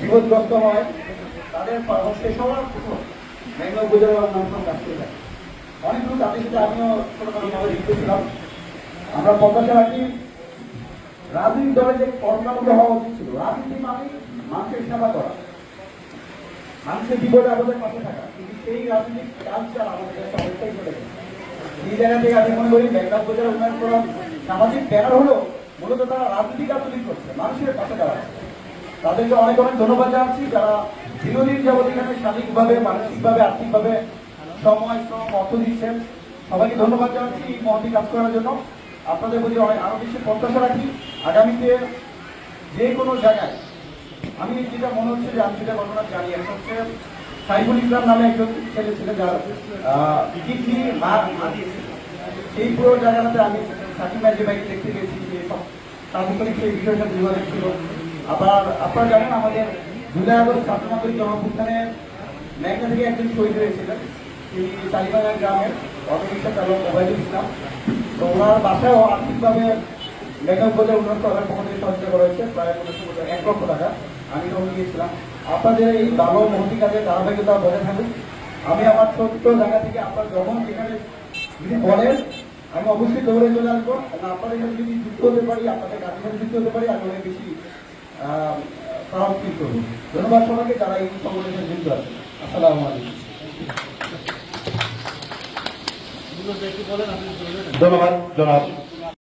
বিপদগ্রস্ত হয়, তাদের অনেকগুলো তাদের সাথে আমিও ছিলাম আমরা প্রত্যাশা রাখি রাজনৈতিক দলের যে কর্মকাণ্ড হওয়া উচিত ছিল, রাজনীতি মানে মানুষের সেবা করা। মানুষের বিপদে আমাদের পাশে থাকা। কিন্তু সেই রাজনৈতিক কালচার আমাদের কাছে অনেকটাই চলে গেছে। এই জায়গা থেকে আমি মনে করি ব্যাকআপ বাজার উন্নয়ন ফোরাম সামাজিক ব্যানার হলো মূলত তারা রাজনীতি কাজ তৈরি করছে, মানুষের পাশে দাঁড়াচ্ছে। তাদেরকে অনেক অনেক ধন্যবাদ জানাচ্ছি যারা দীর্ঘদিন যাবত এখানে শারীরিকভাবে মানসিকভাবে, আর্থিকভাবে সময়, শ্রম, অর্থ দিচ্ছেন। সবাইকে ধন্যবাদ জানাচ্ছি এই মহতি কাজ করার জন্য। আপনাদের প্রতি অনেক আরও বেশি প্রত্যাশা রাখি। আগামীতে যে কোনো জায়গায় আমি যেটা মনে হচ্ছে যে আমি যেটা ঘটনা জানি, একটা হচ্ছে সাইফুল ইসলাম নামে একজন ছেলে ছিল, যার হারিয়েছে সেই পুরো জায়গাটাতে আমি সাকিব মাইজি ভাইকে দেখতে গেছি, যে সব তাৎক্ষণিক সেই বিষয়ের সাথে যোগাযোগ ছিল। আবার আপনারা জানেন আমাদের জুলাই আগস্ট ছাত্র মাধ্যমিক জনপ্রস্থানে মেঘনা থেকে একজন শহীদ হয়েছিলেন তিনি চালিবাগান গ্রামের অটোরিক্সা চালক ওবায়দুল ইসলাম। তো ওনার বাসায়ও আর্থিকভাবে মেঘনা উপজেলা উন্নয়ন সরকার পক্ষ থেকে সহযোগিতা করা হয়েছে প্রায় এক লক্ষ টাকা। আমি তখন গিয়েছিলাম আপনাদের এই ভালো মহতি কাজের ধারাবাহিকতা বজায় থাকুক। আমি আমার ছোট্ট জায়গা থেকে আপনার যখন এখানে যদি বলেন আমি অবশ্যই দৌড়ে চলে আসব। আপনাদের সাথে যদি যুক্ত হতে পারি আপনাদের কাজের সাথে যুক্ত হতে পারি আমি অনেক বেশি প্রাউড ফিল করব ধন্যবাদ সবাইকে যারা এই সংগঠনের সাথে যুক্ত আছে আসসালামু আলাইকুম। ধন্যবাদ জনাব।